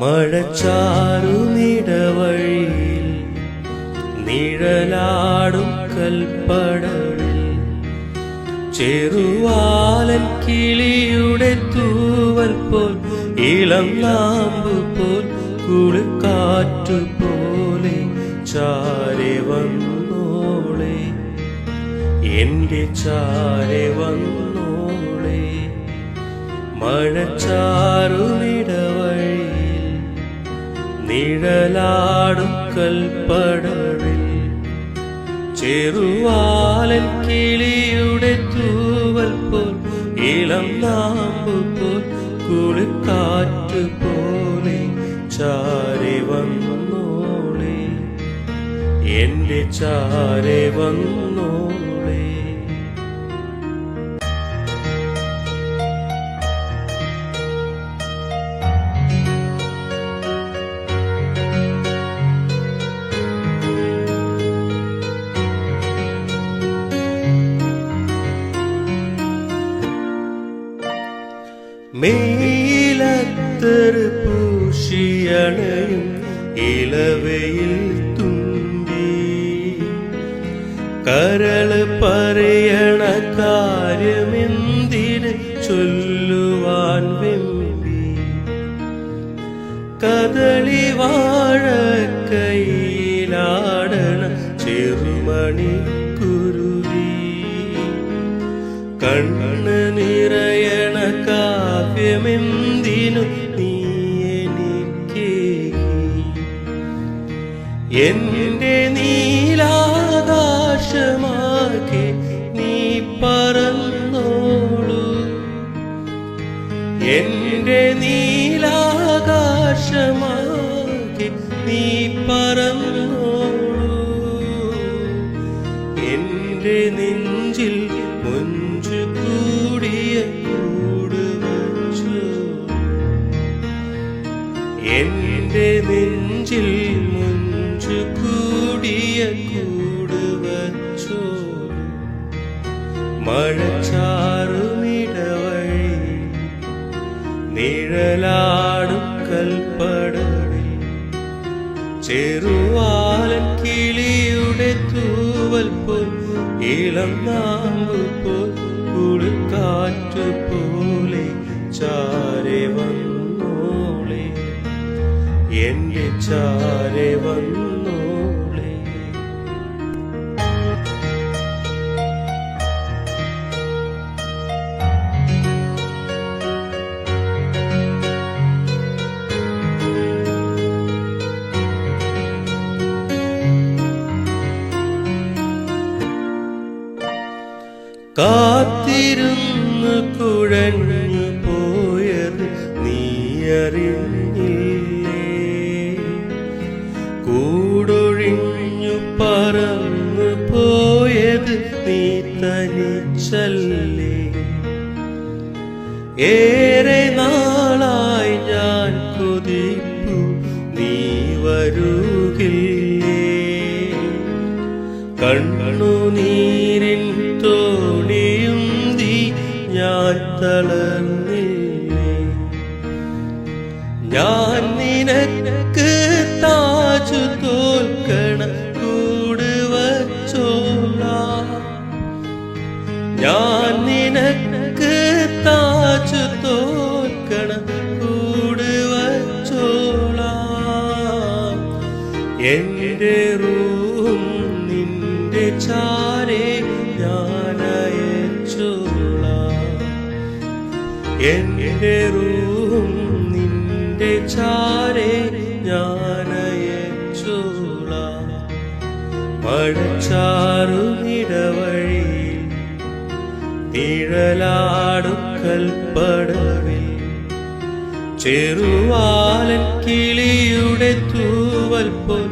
മഴച്ചാറുനിടവഴിയിൽ നിഴലാടും കൽപ്പടവിൽ ചെറുവാലൻ കിളിയുടെ തൂവൽ പോൽ ഇളം നാമ്പു പോൽ കുളിക്കാറ്റു പോലെ ചാരെ വന്നോളെ. എന്റെ ചാരെ വന്നോളെ. മഴച്ചാ കൽപ്പടവിൽ ചെറുവാലൻ കിളിയുടെ തൂവൽ പോൽ ഇളം നാമ്പു പോൽ കുളിക്കാറ്റ് പോലെ ചാരി വന്നോളി. എന്റെ ചാരി വന്നോളെ. മെയിലത്തറ് പൂശിയണയും ഇളവയിൽ തുമ്പി കരൾ പറയണ കാര്യമെന്തിന് ചൊല്ലുവാൻ വെമ്പി കദളി വാഴ കൈയിലാടണ ചെറുമണി കുരുവി കണ്ണ് നിറയണ കാവ്യമെന്തിനു നീ എനിക്ക്? എന്റെ നീലാകാശമാകെ നീ പറന്നോളൂ. എന്റെ നീലാകാശമാകെ നീ പറന്നോളൂ. എന്റെ നെഞ്ചിൽ നെഞ്ചിൽ മുഞ്ചു കൂടിയ കൂടുവച്ചോ വച്ചു മഴച്ചാറുമിടവഴി നിഴലാടും കൽപ്പടവിൽ. ചെറുവാലൻ കിളിയുടെ തൂവൽ ഇളം നാമ്പ് പോൽ ചാരെ വന്നോളെ എന്റെ ചാരെ വന്നോളെ. കാത്തിരുന്ന് കുഴഞ്ഞു തനിച്ചല്ലേ ഏറെ നാളായി ഞാൻ കൊതിപ്പു. നീ വരുകില്ലേ? കണ്ണുനീരിൻ തോണിയും തീ ഞാൻ തളർന്നില്ലേ? ഞാൻ നിനക്ക് താജു തോൽക്കണ ഞാൻ നിനക്ക് താച്ചു തോൽക്കണ കൂട് വച്ചോള. എന്റെ റൂം നിന്റെ ചാരെ ഞാനയച്ചോള എന്റെ റൂം നിന്റെ ചാരെ ഞാനയച്ചോള അയച്ചോളാം മഴച്ചാറുമിടവഴി നിഴലാടും ചെറുവാലൻ കിളിയുടെ തൂവൽ പോൽ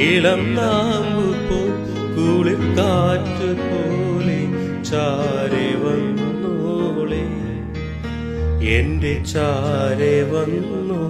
ഇളം നാമ്പു പോൽ കുളിക്കാറ്റ് പോലെ ചാരെ വന്നോളെ എന്റെ ചാരെ വന്നോ